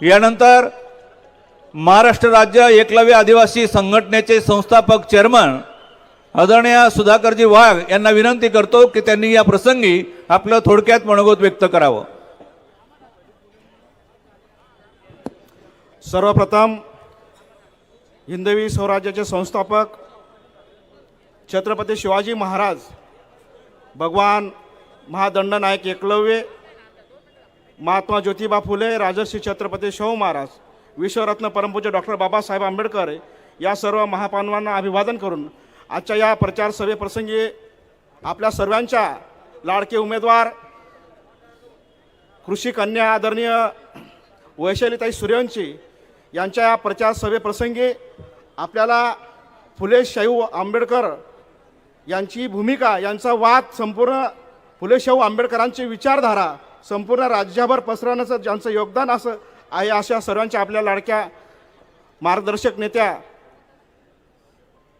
यानंतर महाराष्ट्र राज्य एकलव्य आदिवासी संघटनेचे संस्थापक चेअरमन आदरणीय सुधाकरजी वाघ यांना विनंती करतो की त्यांनी या प्रसंगी आपलं थोडक्यात मनोगत व्यक्त करावं. सर्वप्रथम हिंदवी स्वराज्याचे संस्थापक छत्रपती शिवाजी महाराज भगवान महादंडनायक एकलव्य महात्मा ज्योतिबा फुले राजर्षी छत्रपती शाहू महाराज विश्वरत्न परमपूज्य डॉक्टर बाबासाहेब आंबेडकर या सर्व महापानवांना अभिवादन करून आजच्या या प्रचार सभेप्रसंगी आपल्या सर्वांच्या लाडके उमेदवार कृषी कन्या आदरणीय वैशालीताई सूर्यवंशी यांच्या या प्रचार सभेप्रसंगी आपल्याला फुले शाहू आंबेडकर यांची भूमिका यांचा वाद संपूर्ण फुले शाहू आंबेडकरांची विचारधारा संपूर्ण राज्यभर पसरवण्याचं ज्यांचं योगदान असं आहे अशा सर्वांच्या आपल्या लाडक्या मार्गदर्शक नेत्या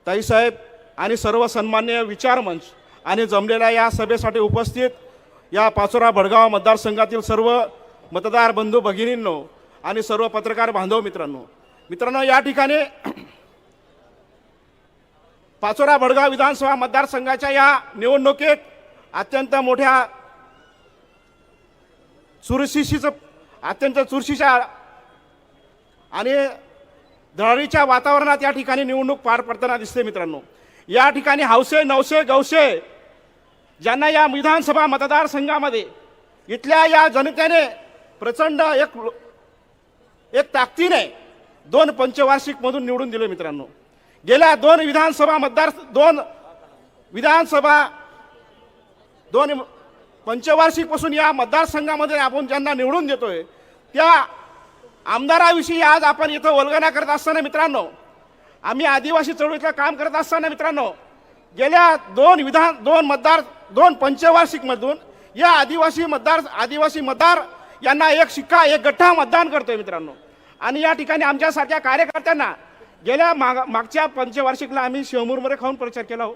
ताईसाहेब आणि सर्व सन्मान्य विचारमंच आणि जमलेल्या या सभेसाठी उपस्थित या पाचोरा भडगाव मतदारसंघातील सर्व मतदार बंधू भगिनींनो आणि सर्व पत्रकार बांधव मित्रांनो. मित्रांनो या ठिकाणी पाचोरा भडगाव विधानसभा मतदारसंघाच्या या निवडणुकीत अत्यंत मोठ्या चुरशीशीचं अत्यंत चुरशीच्या आणि धडाडीच्या वातावरणात या ठिकाणी निवडणूक पार पडताना दिसते मित्रांनो. या ठिकाणी हौसे नवसे गवसे ज्यांना या विधानसभा मतदारसंघामध्ये इथल्या या जनतेने प्रचंड एक एक ताकदीने दोन पंचवार्षिकमधून निवडून दिले मित्रांनो. गेल्या दोन विधानसभा मतदार दोन विधानसभा दोन पंचवार्षिकपासून या मतदारसंघामध्ये आपण ज्यांना निवडून देतोय त्या आमदाराविषयी आज आपण इथं वल्गना करत असताना मित्रांनो आम्ही आदिवासी चळवळीतलं काम करत असताना मित्रांनो गेल्या दोन विधान दोन मतदार दोन पंचवार्षिकमधून या आदिवासी मतदार आदिवासी मतदार यांना एक शिक्का एक गठ्ठा मतदान करतोय मित्रांनो. आणि या ठिकाणी आमच्यासारख्या कार्यकर्त्यांना गेल्या माग मागच्या पंचवार्षिकला आम्ही शिवमूरमध्ये खाऊन प्रचार केला हो.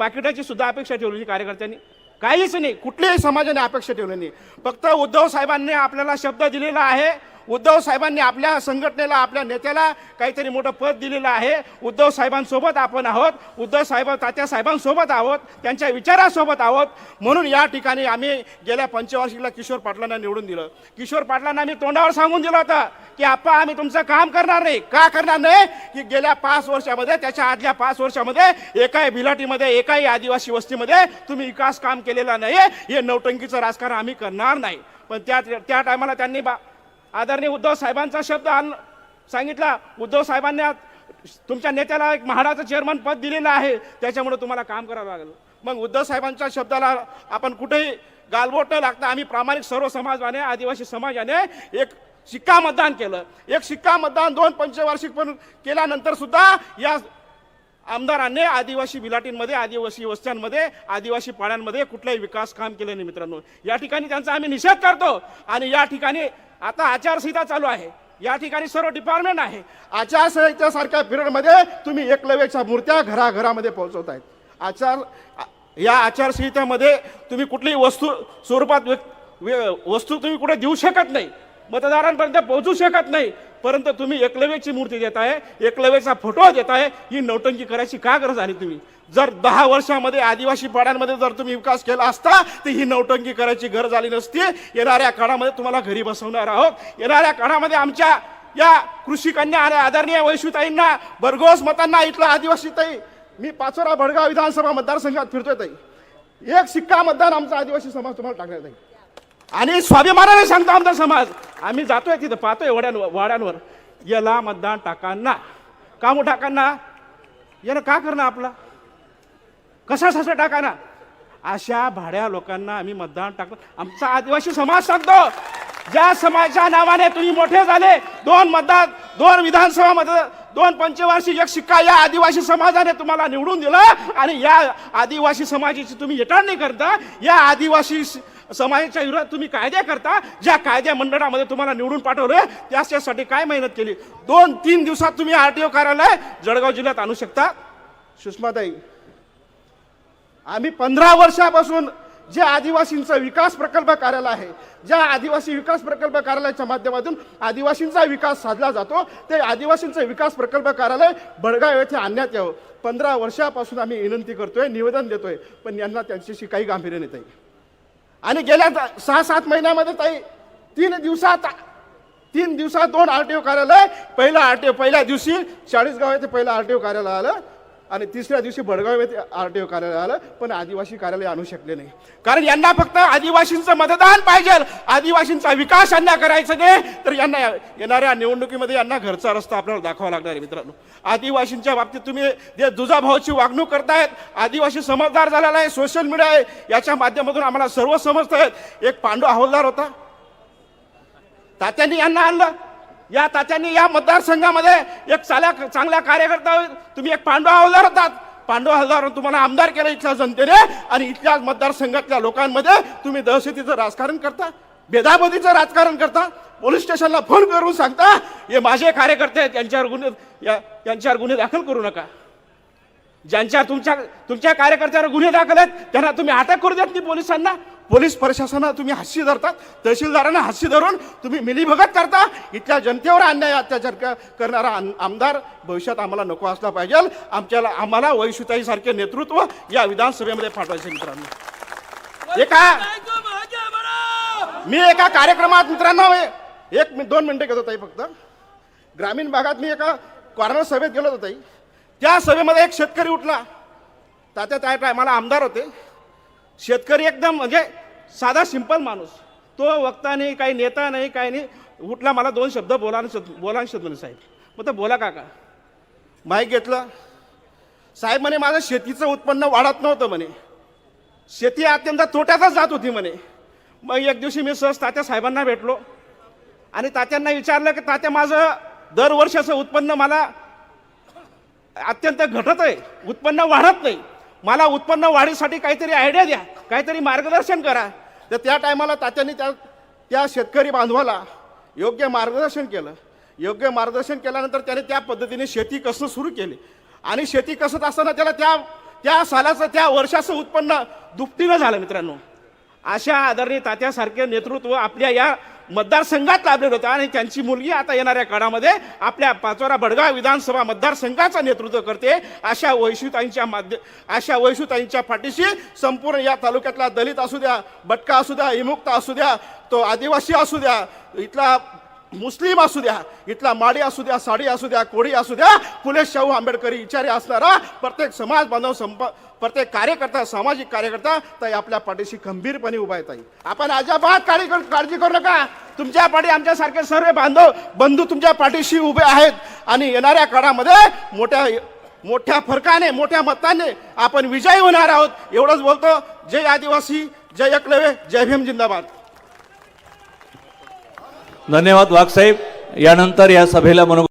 पाकिटाची सुद्धा अपेक्षा ठेवली कार्यकर्त्यांनी. काहीच नाही कुठल्याही समाजाने अपेक्षा ठेवली नाही. फक्त उद्धव साहेबांनी आपल्याला शब्द दिलेला आहे उद्धव साहेबांनी आपल्या संघटनेला आपल्या नेत्याला काहीतरी मोठं पद दिलेलं आहे. उद्धव साहेबांसोबत आपण आहोत. उद्धव साहेब तात्या साहेबांसोबत आहोत. त्यांच्या विचारासोबत आहोत. म्हणून या ठिकाणी आम्ही गेल्या पंचवार्षिकला किशोर पाटलांना निवडून दिलं. किशोर पाटलांना आम्ही तोंडावर सांगून दिलं होतं की आप्पा आम्ही तुमचं काम करणार नाही. का करणार नाही? की गेल्या पाच वर्षामध्ये त्याच्या आदल्या पाच वर्षामध्ये एकाही भिलाटीमध्ये एकाही आदिवासी वस्तीमध्ये तुम्ही विकास काम केलेला नाही हे नौटंकीचं राजकारण आम्ही करणार नाही. पण त्या त्या टायमाला त्यांनी बा आदरणीय उद्धव साहेबांचा शब्द आण सांगितला. उद्धव साहेबांनी तुमच्या नेत्याला एक म्हाडाचं चेअरमन पद दिलेलं आहे. त्याच्यामुळे तुम्हाला काम करावं लागलं. मग उद्धव साहेबांच्या शब्दाला आपण कुठेही गालबोट न लागता आम्ही प्रामाणिक सर्व समाजाने आदिवासी समाजाने एक शिक्का मतदान केलं. एक शिक्का मतदान दोन पंचवार्षिक पण केल्यानंतर सुद्धा या आमदारांनी आदिवासी बिलाटींमध्ये आदिवासी वस्त्यांमध्ये आदिवासी पाड्यांमध्ये कुठलाही विकास काम केलं नाही मित्रांनो. या ठिकाणी त्यांचा आम्ही निषेध करतो आणि या ठिकाणी आता आचारसंहिता चालू आहे. या ठिकाणी सर्व डिपार्टमेंट आहे. आचारसंहितेसारख्या पिरियडमध्ये तुम्ही एकलव्याच्या मूर्त्या घराघरामध्ये पोहोचवत आहेत आचार या आचारसंहितेमध्ये तुम्ही कुठलीही वस्तू स्वरूपात वस्तू तुम्ही कुठे देऊ शकत नाही. मतदारांपर्यंत पोहोचू शकत नाही. परंतु तुम्ही एकलव्याची मूर्ती देत आहे एकलव्याचा फोटो देत आहे ही नौटंकी करायची का गरज आली तुम्ही? जर दहा वर्षामध्ये आदिवासी पाड्यांमध्ये जर तुम्ही विकास केला असता तर ही नौटंकी करायची गरज आली नसती. येणाऱ्या काळामध्ये तुम्हाला घरी बसवणार आहोत. येणाऱ्या काळामध्ये आमच्या या कृषिकांना आणि आदरणीय वैश्विताईंना भरघोस मतांना इथलं आदिवासी ताई मी पाचोरा भडगाव विधानसभा मतदारसंघात फिरतोय ताई. एक सिक्का मतदान आमचा आदिवासी समाज तुम्हाला टाकण्यात आहे आणि स्वाभिमानाने सांगतो आमचा समाज आम्ही जातोय तिथं पाहतोय वड्यांवर वाड्यांवर. याला मतदान टाकांना. का मग टाकांना? यानं का करणं आपला? कशासाठी टाकाना अशा भाड्या लोकांना आम्ही मतदान टाकतो आमचा आदिवासी समाज सांगतो ज्या समाजाच्या नावाने तुम्ही मोठे झाले दोन मतदार दोन विधानसभा मतदार दोन पंचवार्षिक एक शिक्का या आदिवासी समाजाने तुम्हाला निवडून दिलं आणि या आदिवासी समाजाची तुम्ही येटाळणी करता या आदिवासी समाजाच्या विरोधात तुम्ही कायदे करता ज्या कायद्या मंडळामध्ये तुम्हाला निवडून पाठवलं त्याच्यासाठी काय मेहनत केली? दोन तीन दिवसात तुम्ही आर टी ओ कार्यालय जळगाव जिल्ह्यात आणू शकता? सुषमाताई आम्ही पंधरा वर्षापासून जे आदिवासींचा विकास प्रकल्प कार्यालय आहे ज्या आदिवासी विकास प्रकल्प कार्यालयाच्या माध्यमातून आदिवासींचा विकास साधला जातो ते आदिवासींचं विकास प्रकल्प कार्यालय बडगाव येथे आणण्यात यावं. पंधरा वर्षापासून आम्ही विनंती करतोय निवेदन देतोय पण यांना त्यांच्याशी काही गांभीर्य नेता येईल आणि गेल्या सहा सात महिन्यामध्ये ताई तीन दिवसात तीन दिवसात दोन आर टी ओ कार्यालय पहिला आर टी ओ पहिल्या दिवशी चाळीसगाव येथे पहिलं आर टी ओ कार्यालय आलं. आणि तिसऱ्या दिवशी बडगाव येथे आर टी ओ कार्यालय आलं पण आदिवासी कार्यालय आणू शकले नाही. कारण यांना फक्त आदिवासींचं मतदान पाहिजे. आदिवासींचा विकास यांना करायचं नाही. तर यांना येणाऱ्या निवडणुकीमध्ये यांना घरचा रस्ता आपल्याला दाखवा लागणार आहे मित्रांनो. आदिवासींच्या बाबतीत तुम्ही जे दुजाभावाची वागणूक करतायत आदिवासी समजदार झालेला आहे सोशल मीडिया आहे याच्या माध्यमातून आम्हाला सर्व समजत आहेत एक पांडू हवालदार होता. तात्यांनी यांना आणलं. या तात्यांनी या मतदारसंघामध्ये एक चाल्या चांगल्या कार्यकर्ता होईल. तुम्ही एक पांडव हवालदार होतात. पांडव हवालदार तुम्हाला आमदार केलं इथल्या जनतेने आणि इथल्या मतदारसंघातल्या लोकांमध्ये तुम्ही दहशतीचं राजकारण करता भेदाबदीचं राजकारण करता पोलीस स्टेशनला फोन करून सांगता हे माझे कार्यकर्ते आहेत यांच्यावर गुन्हे या- यांच्यावर गुन्हे दाखल करू नका. ज्यांच्या तुमच्या तुमच्या कार्यकर्त्यावर गुन्हे दाखल आहेत त्यांना तुम्ही अटक करू देत नाही पोलिसांना. पोलीस प्रशासनाला तुम्ही हास्य धरतात तहसीलदारांना हास्य धरून तुम्ही मिलीभगत करता इथल्या जनतेवर अन्याय अत्याचार करणारा आम- आमदार भविष्यात आम्हाला नको असला पाहिजे. आमच्याला आम्हाला वैशुताईसारखे नेतृत्व या विधानसभेमध्ये पाठवायचे मित्रांनो. एका मी एका कार्यक्रमात मित्रांनो एक मी दोन मिनिटं घेतो ताई फक्त. ग्रामीण भागात मी एका कॉर्नर सभेत गेलो होतो ताई. त्या सभेमध्ये एक शेतकरी उठला. तात्या त्या टायमाला आमदार होते. शेतकरी एकदम म्हणजे साधा सिंपल माणूस. तो वक्ता नाही काही नेता नाही काही नाही. उठला मला दोन शब्द बोला बोला शब्द नाही साहेब. मग तर बोला काका. माहीत घेतलं? साहेब म्हणे माझं शेतीचं उत्पन्न वाढत नव्हतं म्हणे. शेती अत्यंत तोट्यातच जात होती म्हणे. मग एक दिवशी मी सहज तात्या साहेबांना भेटलो. आणि तात्यांना विचारलं की तात्या माझं दरवर्षाचं उत्पन्न मला अत्यंत घटत आहे उत्पन्न वाढत नाही. मला उत्पन्न वाढीसाठी काहीतरी आयडिया द्या काहीतरी मार्गदर्शन करा. तर त्या टायमाला तात्यांनी त्या त्या शेतकरी बांधवाला योग्य मार्गदर्शन केलं. योग्य मार्गदर्शन केल्यानंतर त्याने त्या पद्धतीने शेती कसं सुरू केली. आणि शेती कसत असताना त्याला त्या त्या सालाचं त्या वर्षाचं उत्पन्न दुपटीनं झालं मित्रांनो. अशा आदरणीय तात्यासारखे नेतृत्व आपल्या या मतदारसंघात लाभलेला होतं. आणि त्यांची मुलगी आता येणाऱ्या काळामध्ये आपल्या पाचोरा बडगाव विधानसभा मतदारसंघाचं नेतृत्व करते. अशा वैशुताईंच्या माध्य अशा वैशुताईंच्या पाठीशी संपूर्ण या तालुक्यातला दलित असू द्या बटका असू द्या विमुक्त असू द्या तो आदिवासी असू द्या इथला मुस्लिम असू द्या इथला माडी असू द्या साडी असू द्या कोळी असू द्या फुले शाहू आंबेडकरी विचारी असणारा प्रत्येक समाज बांधव संप प्रत्येक कार्यकर्ता सामाजिक कार्यकर्ता ताई आपल्या पाठीशी खंबीरपणे उभा आहे आपण अजाबात काळजी काळजी करू नका. तुमच्या पाठी आमच्यासारखे सर्व बांधव बंधू तुमच्या पाठीशी उभे आहेत आणि येणाऱ्या काळामध्ये मोठ्या मोठ्या फरकाने मोठ्या मताने आपण विजयी होणार आहोत. एवढंच बोलतो. जय आदिवासी जय एकलवे जय भीम जिंदाबाद. धन्यवाद वाघसाहेब. यानंतर या सभेला मनोगत